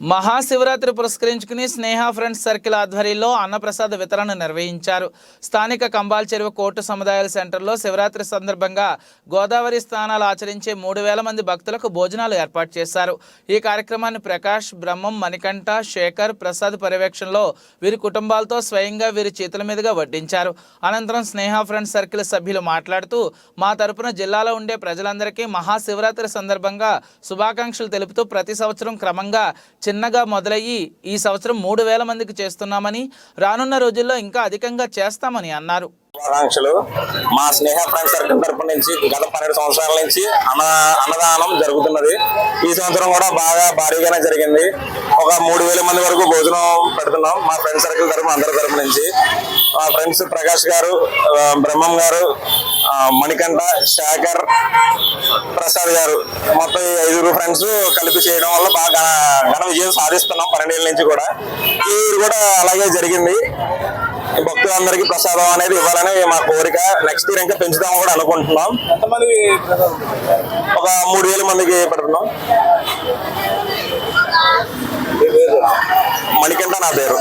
మహాశివరాత్రి పురస్కరించుకుని స్నేహ friends circle ఆధ్వర్యంలో అన్నప్రసాద వితరణ నిర్వహించారు. స్థానిక కంబాల్ చెరువు కోర్టు సముదాయాల సెంటర్లో శివరాత్రి సందర్భంగా గోదావరి స్థానాలు ఆచరించే మూడు వేల మంది భక్తులకు భోజనాలు ఏర్పాటు చేశారు. ఈ కార్యక్రమాన్ని ప్రకాష్ బ్రహ్మం మణికంఠ శేఖర్ ప్రసాద్ పర్యవేక్షణలో వీరి కుటుంబాలతో స్వయంగా వీరి చేతుల మీదుగా వడ్డించారు. అనంతరం స్నేహ ఫ్రెండ్స్ సర్కిల్ సభ్యులు మాట్లాడుతూ మా తరపున జిల్లాలో ఉండే ప్రజలందరికీ మహాశివరాత్రి సందర్భంగా శుభాకాంక్షలు తెలుపుతూ ప్రతి సంవత్సరం క్రమంగా చిన్నగా మొదలయ్యి ఈ సంవత్సరం మూడు వేల మందికి చేస్తున్నామని రానున్న రోజుల్లో ఇంకా అధికంగా చేస్తామని అన్నారు. ఆకాంక్షలు మా స్నేహ ఫ్రెండ్ సర్కిల్ తరపు నుంచి గత పన్నెండు సంవత్సరాల నుంచి అన్న అన్నదానం జరుగుతున్నది. ఈ సంవత్సరం కూడా బాగా భారీగానే జరిగింది. ఒక మూడు వేల మంది వరకు భోజనం పెడుతున్నాం మా ఫ్రెండ్ సర్కిల్ తరపు అందరి తరపు నుంచి. మా ఫ్రెండ్స్ ప్రకాష్ గారు బ్రహ్మం గారు మణికంఠ శేఖర్ ప్రసాద్ గారు. మొత్తం ఐదుగురు ఫ్రెండ్స్ కలిపి చేయడం వల్ల బాగా ఘన- విజయం సాధిస్తున్నాం పన్నెండేళ్ళ నుంచి కూడా. ఈ కూడా అలాగే జరిగింది. ఈ భక్తులందరికీ ప్రసాదం అనేది ఇవ్వాలని మా కోరిక. నెక్స్ట్ ఇయర్ ఇంకా పెంచుదాం కూడా అనుకుంటున్నాం. ఒక మూడు వేల మందికి పెడుతున్నాం. మణికంఠ నా పేరు.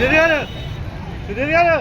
సుధీర్ గారు సుధీర్ గారు